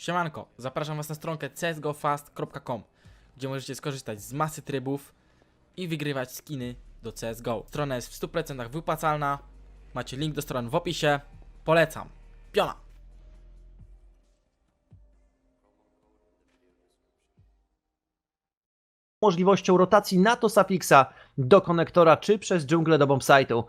Siemanko, zapraszam Was na stronkę csgofast.com, gdzie możecie skorzystać z masy trybów i wygrywać skiny do CSGO. Strona jest w 100% wypłacalna, macie link do strony w opisie, polecam. Piona! możliwością rotacji NATO Safixa do konektora czy przez dżunglę do bombsite'u.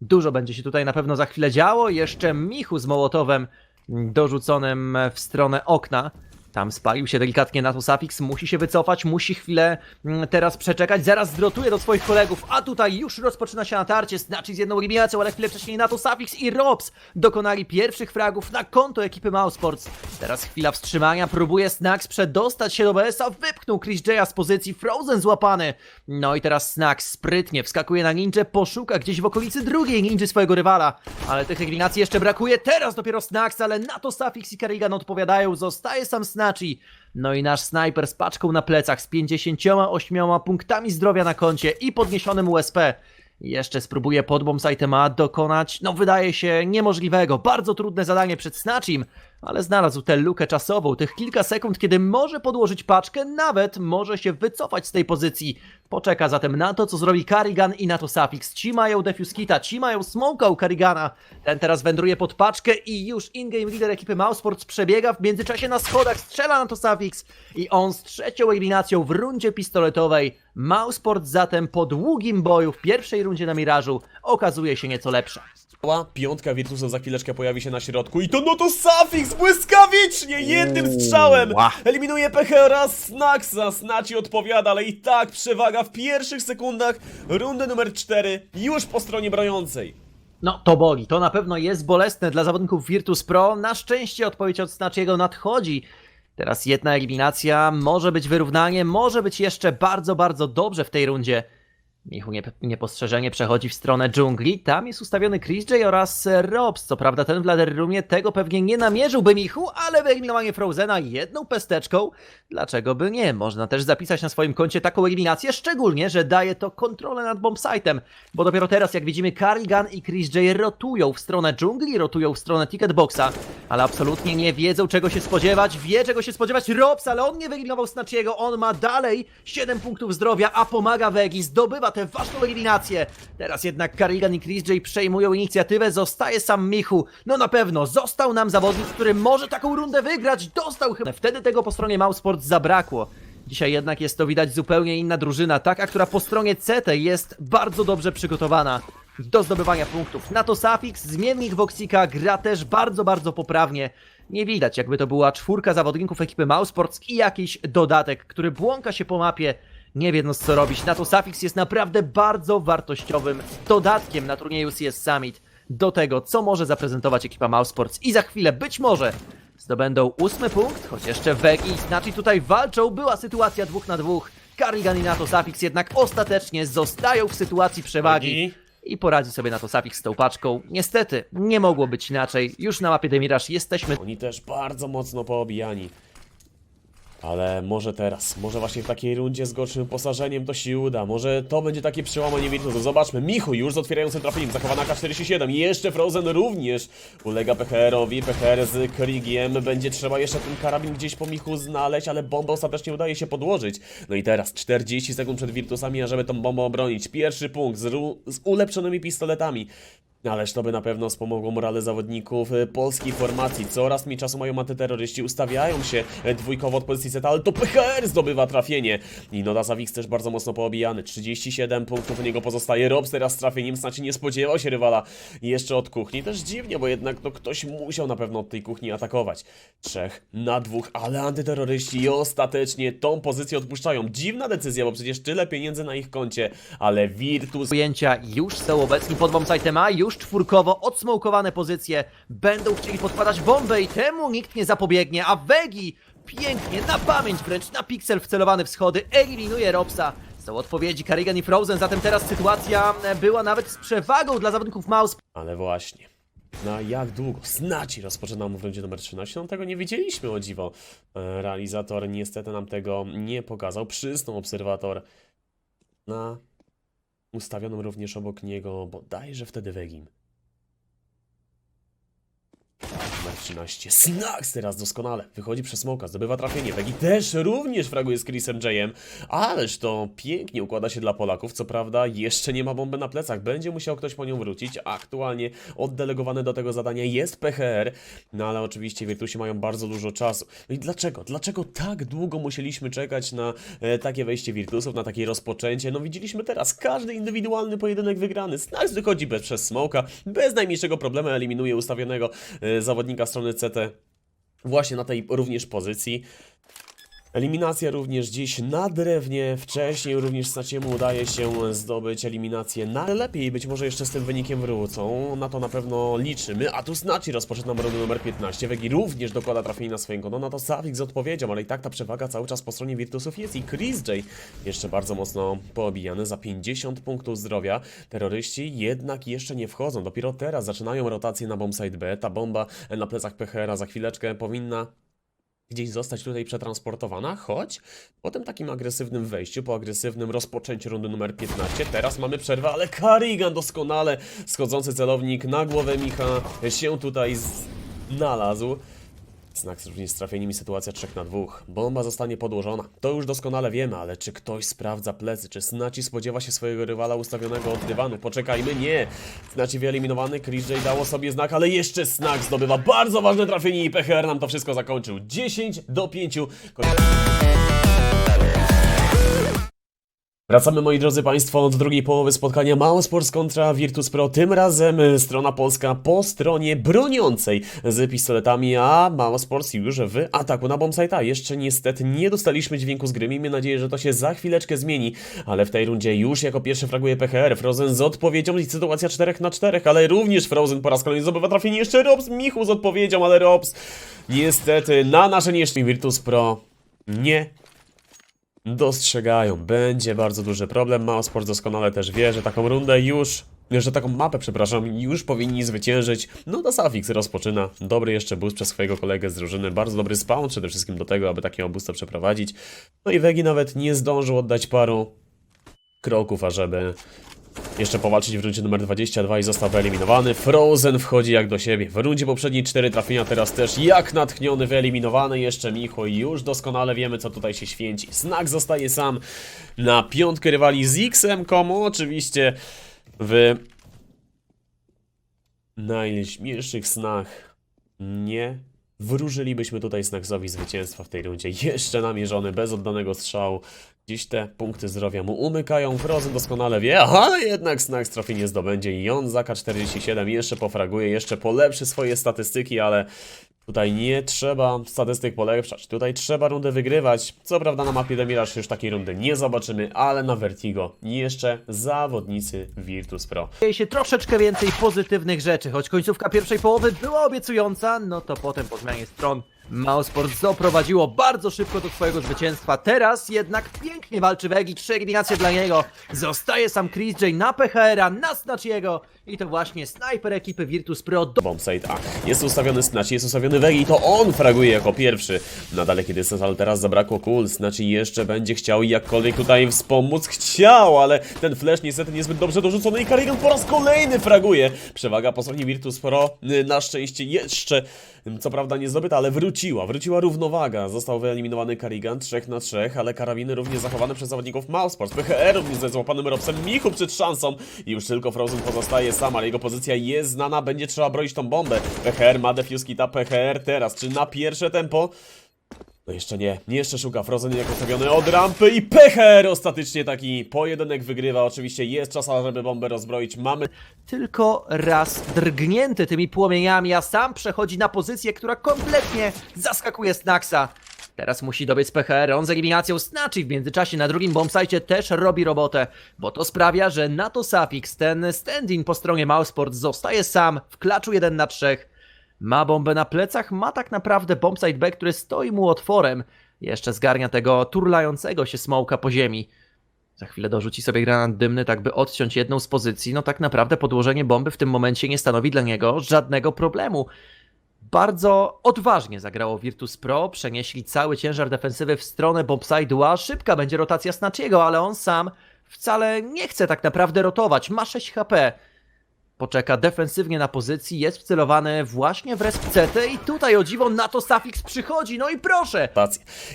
Dużo będzie się tutaj na pewno za chwilę działo. Jeszcze Michu z Mołotowem dorzuconym w stronę okna. Tam spalił się delikatnie NATO Safix, musi się wycofać, musi chwilę mm, teraz przeczekać, zaraz zwrotuje do swoich kolegów, a tutaj już rozpoczyna się natarcie, znaczy z jedną eliminacją, ale chwilę wcześniej NATO Safix i Robs dokonali pierwszych fragów na konto ekipy Mousesports. Teraz chwila wstrzymania, próbuje Snax przedostać się do BS-a, wypchnął Chris Jaya z pozycji, Frozen złapany. No i teraz Snax sprytnie wskakuje na ninja, poszuka gdzieś w okolicy drugiej ninja swojego rywala, ale tych eliminacji jeszcze brakuje, teraz dopiero Snax, ale NATO Safix i Kerrigan odpowiadają, zostaje sam Snachi. No i nasz snajper z paczką na plecach z 58 punktami zdrowia na koncie i podniesionym USP. Jeszcze spróbuje pod bombsite'em A dokonać, no wydaje się, niemożliwego. Bardzo trudne zadanie przed Snatchim, ale znalazł tę lukę czasową, tych kilka sekund, kiedy może podłożyć paczkę, nawet może się wycofać z tej pozycji. Poczeka zatem na to, co zrobi Karrigan i na to Safix. Ci mają Defuse Kita, ci mają Smoka u Karrigana. Ten teraz wędruje pod paczkę i już in-game lider ekipy Mousesports przebiega w międzyczasie na schodach, strzela na to Safix i on z trzecią eliminacją w rundzie pistoletowej. Mouseport zatem po długim boju w pierwszej rundzie na Mirażu okazuje się nieco lepsza. Piątka Virtusa za chwileczkę pojawi się na środku i to no to Safix błyskawicznie jednym strzałem eliminuje Peche oraz Snaxa. Snaci odpowiada, ale i tak przewaga w pierwszych sekundach rundy numer 4 już po stronie broniącej. No, to boli. To na pewno jest bolesne dla zawodników Virtus Pro. Na szczęście odpowiedź od Snachiego nadchodzi. Teraz jedna eliminacja, może być wyrównanie, może być jeszcze bardzo, bardzo dobrze w tej rundzie. Michu nie, niepostrzeżenie przechodzi w stronę dżungli. Tam jest ustawiony Chris J oraz Robs. Co prawda ten w Ladder Roomie tego pewnie nie namierzyłby Michu, ale wyeliminowanie Frozena jedną pesteczką, dlaczego by nie? Można też zapisać na swoim koncie taką eliminację, szczególnie, że daje to kontrolę nad bombsite'em, bo dopiero teraz, jak widzimy, Carrigan i Chris J rotują w stronę dżungli, rotują w stronę ticketboxa, ale absolutnie nie wiedzą czego się spodziewać, wie czego się spodziewać Robs, ale on nie wyeliminował Snachiego, on ma dalej 7 punktów zdrowia, a pomaga Vegi, zdobywa tę ważną eliminację. Teraz jednak Carrigan i Chris J przejmują inicjatywę, zostaje sam Michu. No na pewno, został nam zawodnik, który może taką rundę wygrać, dostał chyba. Wtedy tego po stronie Mouseport zabrakło. Dzisiaj jednak jest to widać zupełnie inna drużyna, taka, która po stronie CT jest bardzo dobrze przygotowana do zdobywania punktów. Na to Safix, zmiennik Voxika gra też bardzo, bardzo poprawnie. Nie widać, jakby to była czwórka zawodników ekipy Mousesports i jakiś dodatek, który błąka się po mapie, nie wiedząc co robić. Na to Safix jest naprawdę bardzo wartościowym dodatkiem na turnieju CS Summit do tego, co może zaprezentować ekipa Mousesports. I za chwilę być może zdobędą ósmy punkt, choć jeszcze Veg i Snachi tutaj walczą. Była sytuacja dwóch na dwóch. Carrigan i Nato Safix jednak ostatecznie zostają w sytuacji przewagi i poradzi sobie Nato Safix z tą paczką. Niestety, nie mogło być inaczej. Już na mapie Demiraż jesteśmy Oni też bardzo mocno poobijani. Ale może teraz, może właśnie w takiej rundzie z gorszym wyposażeniem to się uda. Może to będzie takie przełamanie Virtusu. Zobaczmy, Michu już z otwierającym trafieniem, zachowana K47. Jeszcze Frozen również ulega PHR-owi. PHR z Krigiem. Będzie trzeba jeszcze ten karabin gdzieś po Michu znaleźć, ale bombę ostatecznie udaje się podłożyć. No i teraz 40 sekund przed Virtusami, ażeby tą bombę obronić. Pierwszy punkt z, z ulepszonymi pistoletami. Ależ to by na pewno wspomogło morale zawodników y, polskiej formacji. Coraz mniej czasu mają antyterroryści, ustawiają się y, dwójkowo od pozycji Z, ale to PHR zdobywa trafienie. I Noda Zawix też bardzo mocno poobijany. 37 punktów u niego pozostaje. Robs teraz z trafieniem, znaczy nie spodziewał się rywala jeszcze od kuchni. Też dziwnie, bo jednak no, ktoś musiał na pewno od tej kuchni atakować. Trzech na dwóch, ale antyterroryści ostatecznie tą pozycję odpuszczają. Dziwna decyzja, bo przecież tyle pieniędzy na ich koncie, ale Virtus ujęcia już są obecni pod bombsite'em A, już czwórkowo odsmokowane pozycje. Będą chcieli podpadać bombę i temu nikt nie zapobiegnie, a Vegi pięknie, na pamięć wręcz, na piksel wcelowany w schody, eliminuje Robsa. Są odpowiedzi Carrigan i Frozen, zatem teraz sytuacja była nawet z przewagą dla zawodników Mouse. Ale właśnie. Na jak długo? Znaci rozpoczynamy w rundzie numer 13. No tego nie widzieliśmy, o dziwo. Realizator niestety nam tego nie pokazał. Przysnął obserwator na ustawionym również obok niego bodajże wtedy Wegim. Numer 13. Snax teraz doskonale. Wychodzi przez smoka, zdobywa trafienie. Wegi też również fraguje z Chrisem Jayem. Ależ to pięknie układa się dla Polaków. Co prawda jeszcze nie ma bomby na plecach. Będzie musiał ktoś po nią wrócić. Aktualnie oddelegowany do tego zadania jest PHR. No ale oczywiście Virtusi mają bardzo dużo czasu. No i dlaczego? Dlaczego tak długo musieliśmy czekać na e, takie wejście Virtusów, na takie rozpoczęcie? No widzieliśmy teraz każdy indywidualny pojedynek wygrany. Snax wychodzi bez, przez smoka, bez najmniejszego problemu eliminuje ustawionego e, zawodnika strony CT właśnie na tej również pozycji. Eliminacja również dziś na drewnie. Wcześniej również Snaciemu udaje się zdobyć eliminację na lepiej. Być może jeszcze z tym wynikiem wrócą. Na to na pewno liczymy. A tu Snaci rozpoczął nam rundę numer 15. Wegi również dokłada trafienie na swoje konto. Na to Savik z odpowiedzią, ale i tak ta przewaga cały czas po stronie Virtusów jest. I Chris J jeszcze bardzo mocno poobijany za 50 punktów zdrowia. Terroryści jednak jeszcze nie wchodzą. Dopiero teraz zaczynają rotację na bombsite B. Ta bomba na plecach PHR-a za chwileczkę powinna gdzieś zostać tutaj przetransportowana, choć po tym takim agresywnym wejściu, po agresywnym rozpoczęciu rundy numer 15, teraz mamy przerwę, ale Karigan doskonale schodzący celownik na głowę Micha się tutaj znalazł. Znak również z trafieniem sytuacja 3 na 2. Bomba zostanie podłożona. To już doskonale wiemy, ale czy ktoś sprawdza plecy? Czy Snaci spodziewa się swojego rywala ustawionego od dywanu? Poczekajmy, nie! Snaci wyeliminowany, Chris J dało sobie znak, ale jeszcze Snack zdobywa bardzo ważne trafienie i PHR nam to wszystko zakończył. 10 do 5. Wracamy moi drodzy Państwo od drugiej połowy spotkania Mao Sports kontra Virtus Pro. Tym razem y, strona polska po stronie broniącej z pistoletami, a Mao Sports już w ataku na bombsite'a. Jeszcze niestety nie dostaliśmy dźwięku z gry. Miejmy nadzieję, że to się za chwileczkę zmieni, ale w tej rundzie już jako pierwszy fraguje PHR. Frozen z odpowiedzią i sytuacja 4 na 4, ale również Frozen po raz kolejny zdobywa trafienie. Jeszcze Robs, Michu z odpowiedzią, ale Robs niestety na nasze nieszczęście Virtus Pro nie dostrzegają. Będzie bardzo duży problem. Mausport doskonale też wie, że taką rundę już, że taką mapę, przepraszam, już powinni zwyciężyć. No to Safix rozpoczyna. Dobry jeszcze boost przez swojego kolegę z drużyny. Bardzo dobry spawn przede wszystkim do tego, aby takiego boosta przeprowadzić. No i Wegi nawet nie zdążył oddać paru kroków, ażeby jeszcze powalczyć w rundzie numer 22 i został wyeliminowany. Frozen wchodzi jak do siebie. W rundzie poprzedniej 4 trafienia, teraz też jak natchniony, wyeliminowany. Jeszcze Micho i już doskonale wiemy, co tutaj się święci. Znak zostaje sam na piątkę rywali z X-em, komu oczywiście w najśmielszych snach nie wróżylibyśmy tutaj Snacksowi zwycięstwa w tej rundzie. Jeszcze namierzony, bez oddanego strzału. Dziś te punkty zdrowia mu umykają. Frozen doskonale wie, ale jednak Snacks trafi nie zdobędzie i on za K47 jeszcze pofraguje, jeszcze polepszy swoje statystyki, ale tutaj nie trzeba statystyk polepszać. Tutaj trzeba rundę wygrywać. Co prawda na mapie Demiraż już takiej rundy nie zobaczymy, ale na Vertigo jeszcze zawodnicy Virtus Pro. dzieje się troszeczkę więcej pozytywnych rzeczy. Choć końcówka pierwszej połowy była obiecująca, no to potem po zmianie stron Mausport doprowadziło bardzo szybko do swojego zwycięstwa. Teraz jednak pięknie walczy Wegi, trzy eliminacje dla niego. Zostaje sam Chris J na PHR-a, na Snachiego i to właśnie snajper ekipy Virtus Pro do... Bombsite A. Jest ustawiony Snaci, jest ustawiony Wegi i to on fraguje jako pierwszy. Na daleki dystans, ale teraz zabrakło kul. Snaci jeszcze będzie chciał jakkolwiek tutaj wspomóc. Chciał, ale ten flash niestety niezbyt dobrze dorzucony i Karigan po raz kolejny fraguje. Przewaga po stronie Virtus Pro y, na szczęście jeszcze, co prawda nie zdobyta, ale wróciła. Wróciła równowaga. Został wyeliminowany Karigan 3 na 3, ale karabiny również zachowane przez zawodników Mousesports. PHR również ze złapanym Robsem Michu przed szansą. I już tylko Frozen pozostaje sam, ale jego pozycja jest znana. Będzie trzeba broić tą bombę. PHR ma defuse kita PHR teraz. Czy na pierwsze tempo? No jeszcze nie, jeszcze szuka Frozen jak ustawiony od rampy i PHR ostatecznie taki pojedynek wygrywa. Oczywiście jest czas, żeby bombę rozbroić. Mamy Tylko raz drgnięty tymi płomieniami, a sam przechodzi na pozycję, która kompletnie zaskakuje Snacksa. Teraz musi dobiec PHR, on z eliminacją Snaczy w międzyczasie na drugim bombsite też robi robotę, bo to sprawia, że NATO Safix, ten stand-in po stronie Mousport zostaje sam w klaczu 1 na 3. Ma bombę na plecach, ma tak naprawdę bombsite B, który stoi mu otworem. Jeszcze zgarnia tego turlającego się smołka po ziemi. Za chwilę dorzuci sobie granat dymny, tak by odciąć jedną z pozycji. No tak naprawdę podłożenie bomby w tym momencie nie stanowi dla niego żadnego problemu. Bardzo odważnie zagrało Virtus Pro, przenieśli cały ciężar defensywy w stronę bombside'u, a szybka będzie rotacja Snachiego, ale on sam wcale nie chce tak naprawdę rotować, ma 6 HP. Poczeka defensywnie na pozycji, jest wcelowany właśnie w resp CT i tutaj o dziwo na to Safix przychodzi, no i proszę!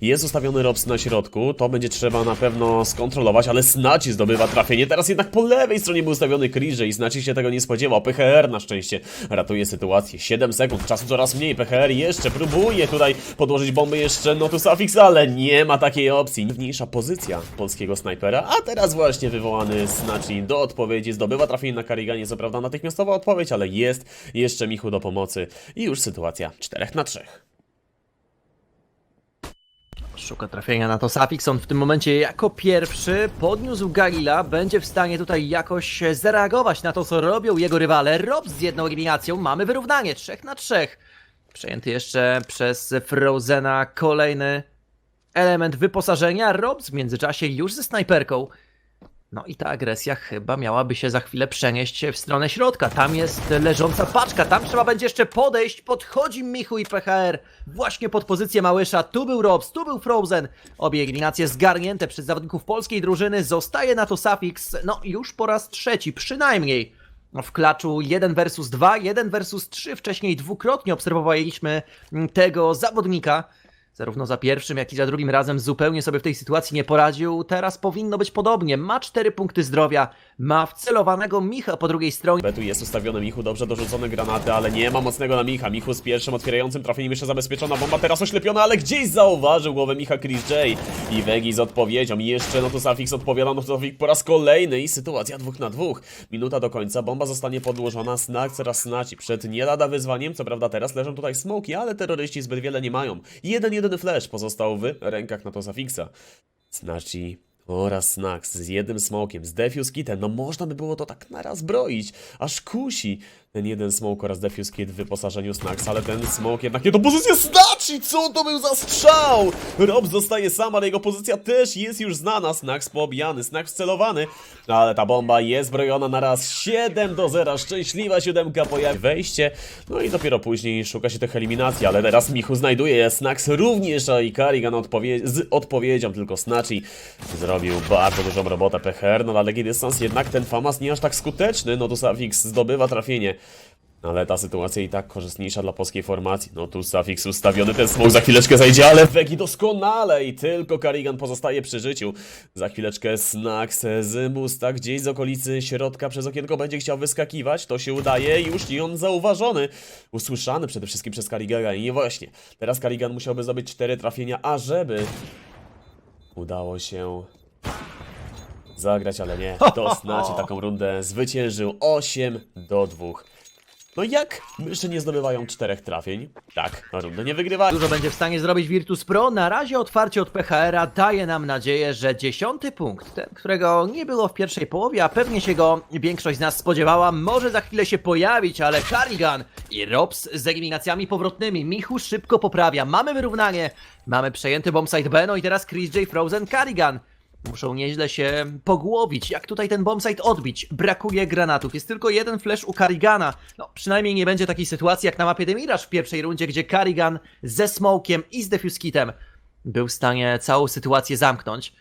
Jest ustawiony Robs na środku, to będzie trzeba na pewno skontrolować, ale Snaci zdobywa trafienie. Teraz jednak po lewej stronie był ustawiony Kriże i Snaci się tego nie spodziewał. PHR na szczęście ratuje sytuację. 7 sekund, czasu coraz mniej. PHR jeszcze próbuje tutaj podłożyć bomby jeszcze Notus Affix, ale nie ma takiej opcji. Mniejsza pozycja polskiego snajpera, a teraz właśnie wywołany Snaci do odpowiedzi. Zdobywa trafienie na Kariganie, co prawda natychmiastowa odpowiedź, ale jest jeszcze Michu do pomocy i już sytuacja 4 na 3. Szuka trafienia na to Safix, on w tym momencie jako pierwszy podniósł Galila, będzie w stanie tutaj jakoś zareagować na to, co robią jego rywale. Robs z jedną eliminacją, mamy wyrównanie, 3 na 3. Przejęty jeszcze przez Frozena kolejny element wyposażenia. Robs w międzyczasie już ze snajperką. No i ta agresja chyba miałaby się za chwilę przenieść w stronę środka. Tam jest leżąca paczka, tam trzeba będzie jeszcze podejść. Podchodzi Michu i PHR właśnie pod pozycję Małysza. Tu był Robs, tu był Frozen. Obie eliminacje zgarnięte przez zawodników polskiej drużyny. Zostaje na to Safix, no już po raz trzeci przynajmniej. W klaczu 1 versus 2, 1 versus 3. Wcześniej dwukrotnie obserwowaliśmy tego zawodnika. Zarówno za pierwszym, jak i za drugim razem zupełnie sobie w tej sytuacji nie poradził. Teraz powinno być podobnie. Ma 4 punkty zdrowia, ma wcelowanego Micha po drugiej stronie. Betu jest ustawiony Michu, dobrze dorzucone granaty, ale nie ma mocnego na Micha. Michu z pierwszym otwierającym trafieniem jeszcze zabezpieczona bomba, teraz oślepiona, ale gdzieś zauważył głowę Micha Chris J. I Wegi z odpowiedzią. I jeszcze Notus Affix odpowiada Notus Affix po raz kolejny i sytuacja dwóch na dwóch. Minuta do końca, bomba zostanie podłożona, Snack coraz snaci. Przed nie lada wyzwaniem, co prawda teraz leżą tutaj smoki, ale terroryści zbyt wiele nie mają. Jeden jedyny flash pozostał w rękach Notus Affixa. Znaczy oraz Snax z jednym smokiem, z Defuse Kitem, no można by było to tak naraz broić, aż kusi ten jeden smoke oraz Defuse Kit w wyposażeniu Snax, ale ten smoke jednak nie to pozycja Snaci, co to był za strzał? Rob zostaje sam, ale jego pozycja też jest już znana, Snax poobijany, Snax wcelowany, ale ta bomba jest brojona na raz. 7 do 0, szczęśliwa siódemka pojawi wejście, no i dopiero później szuka się tych eliminacji, ale teraz Michu znajduje je, Snax również, a i Karigan odpowie z odpowiedzią, tylko Snaci zrobił bardzo dużą robotę. PHR, no na daleki dystans jednak ten Famas nie aż tak skuteczny, no tu Safix zdobywa trafienie. Ale ta sytuacja i tak korzystniejsza dla polskiej formacji. No tu Safix ustawiony, ten smok za chwileczkę zajdzie, ale Wegi doskonale i tylko Karigan pozostaje przy życiu. Za chwileczkę Snax z Musta gdzieś z okolicy środka przez okienko będzie chciał wyskakiwać. To się udaje, już i on zauważony. Usłyszany przede wszystkim przez Karigana i nie właśnie. Teraz Karigan musiałby zdobyć cztery trafienia, ażeby udało się zagrać, ale nie. To znaczy taką rundę zwyciężył 8 do 2. No jak myszy nie zdobywają czterech trafień? Tak, rundę nie wygrywają. Dużo będzie w stanie zrobić Virtus Pro. Na razie otwarcie od PHR-a daje nam nadzieję, że dziesiąty punkt, ten, którego nie było w pierwszej połowie, a pewnie się go większość z nas spodziewała, może za chwilę się pojawić, ale Karigan i Robs z eliminacjami powrotnymi. Michu szybko poprawia. Mamy wyrównanie, mamy przejęty bombsite Beno i teraz Chris J. Frozen Karigan. Muszą nieźle się pogłowić, jak tutaj ten bombsite odbić. Brakuje granatów, jest tylko jeden flash u Karigana. No, przynajmniej nie będzie takiej sytuacji jak na mapie Demiraż w pierwszej rundzie, gdzie Karigan ze Smokiem i z Defuse Kitem był w stanie całą sytuację zamknąć.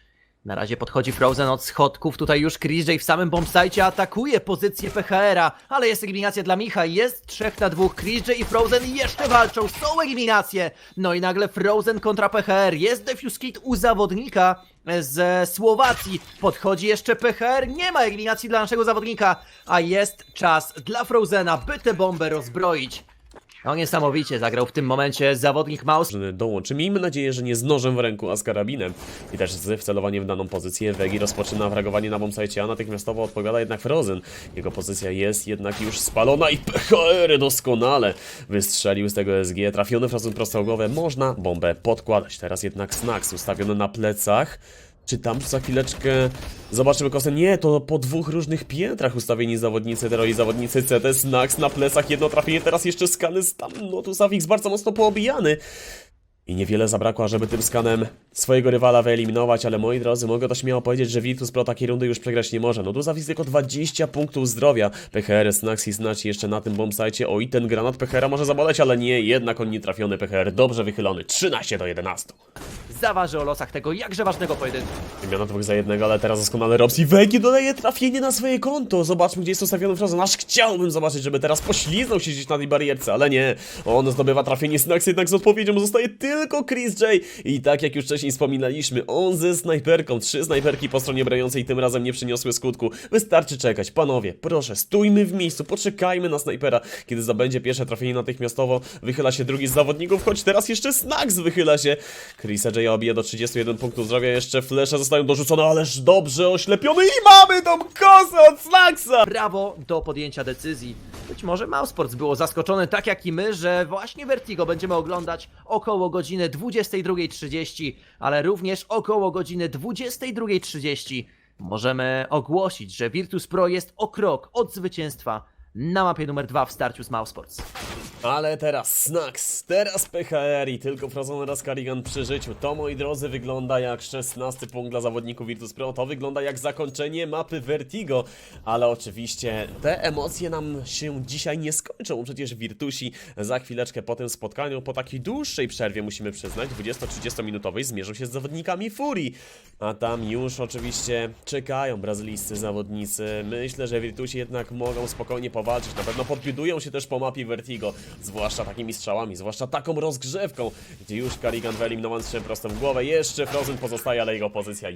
Na razie podchodzi Frozen od schodków, tutaj już Chris J w samym bombsite atakuje pozycję PHR-a, ale jest eliminacja dla Micha, jest 3 na 2, Chris J i Frozen jeszcze walczą, są eliminacje! No i nagle Frozen kontra PHR, jest Defuse Kit u zawodnika ze Słowacji, podchodzi jeszcze PHR, nie ma eliminacji dla naszego zawodnika, a jest czas dla Frozena, by tę bombę rozbroić. No niesamowicie zagrał w tym momencie zawodnik Maus. dołączy. Miejmy nadzieję, że nie z nożem w ręku, a z karabinem. I też z wcelowaniem w daną pozycję. Wegi rozpoczyna fragowanie na bombsite, a natychmiastowo odpowiada jednak Frozen. Jego pozycja jest jednak już spalona i PHR doskonale wystrzelił z tego SG. Trafiony Frozen prosto głowę. Można bombę podkładać. Teraz jednak Snax ustawiony na plecach. Czy tam za chwileczkę zobaczymy kosę? Nie, to po dwóch różnych piętrach ustawieni zawodnicy Tero i zawodnicy CT. Snax na plecach, jedno trafienie, teraz jeszcze skany z tam. No tu Safix bardzo mocno poobijany. I niewiele zabrakło, żeby tym skanem swojego rywala wyeliminować, ale moi drodzy, mogę to śmiało powiedzieć, że Virtus Pro takiej rundy już przegrać nie może. No tu Safix tylko 20 punktów zdrowia. PHR, Snax i Snatch jeszcze na tym bombsite. O i ten granat PHR może zaboleć, ale nie, jednak on nie trafiony PHR, dobrze wychylony. 13 do 11. zaważy o losach tego jakże ważnego pojedynku. Wymiana dwóch za jednego, ale teraz doskonale Robsi. Wegi dodaje trafienie na swoje konto. Zobaczmy, gdzie jest ustawiony Frozen. Aż chciałbym zobaczyć, żeby teraz pośliznął się gdzieś na tej barierce, ale nie. On zdobywa trafienie. Snax jednak z odpowiedzią zostaje tylko Chris J. I tak jak już wcześniej wspominaliśmy, on ze snajperką. Trzy snajperki po stronie broniącej tym razem nie przyniosły skutku. Wystarczy czekać. Panowie, proszę, stójmy w miejscu, poczekajmy na snajpera. Kiedy zdobędzie pierwsze trafienie natychmiastowo, wychyla się drugi z zawodników, choć teraz jeszcze Snax wychyla się. Chrisa J obija do 31 punktów zdrowia, jeszcze flesze zostają dorzucone, ależ dobrze oślepiony i mamy tą kosę od Snaxa! Brawo do podjęcia decyzji. Być może Mousesports było zaskoczone tak jak i my, że właśnie Vertigo będziemy oglądać około godziny 22.30, ale również około godziny 22.30 możemy ogłosić, że Virtus Pro jest o krok od zwycięstwa na mapie numer 2 w starciu z Mousesports. Ale teraz Snax, teraz PHR i tylko Frozen oraz Karigan przy życiu. To, moi drodzy, wygląda jak 16 punkt dla zawodników Virtus Pro. To wygląda jak zakończenie mapy Vertigo. Ale oczywiście te emocje nam się dzisiaj nie skończą. Przecież Virtusi za chwileczkę po tym spotkaniu, po takiej dłuższej przerwie, musimy przyznać, 20-30 minutowej, zmierzą się z zawodnikami Furii. A tam już oczywiście czekają brazylijscy zawodnicy. Myślę, że Virtusi jednak mogą spokojnie Na pewno podbudują się też po mapie Vertigo. Zwłaszcza takimi strzałami, zwłaszcza taką rozgrzewką, gdzie już Karigan wyeliminowany strzem prosto w głowę. Jeszcze Frozen pozostaje, ale jego pozycja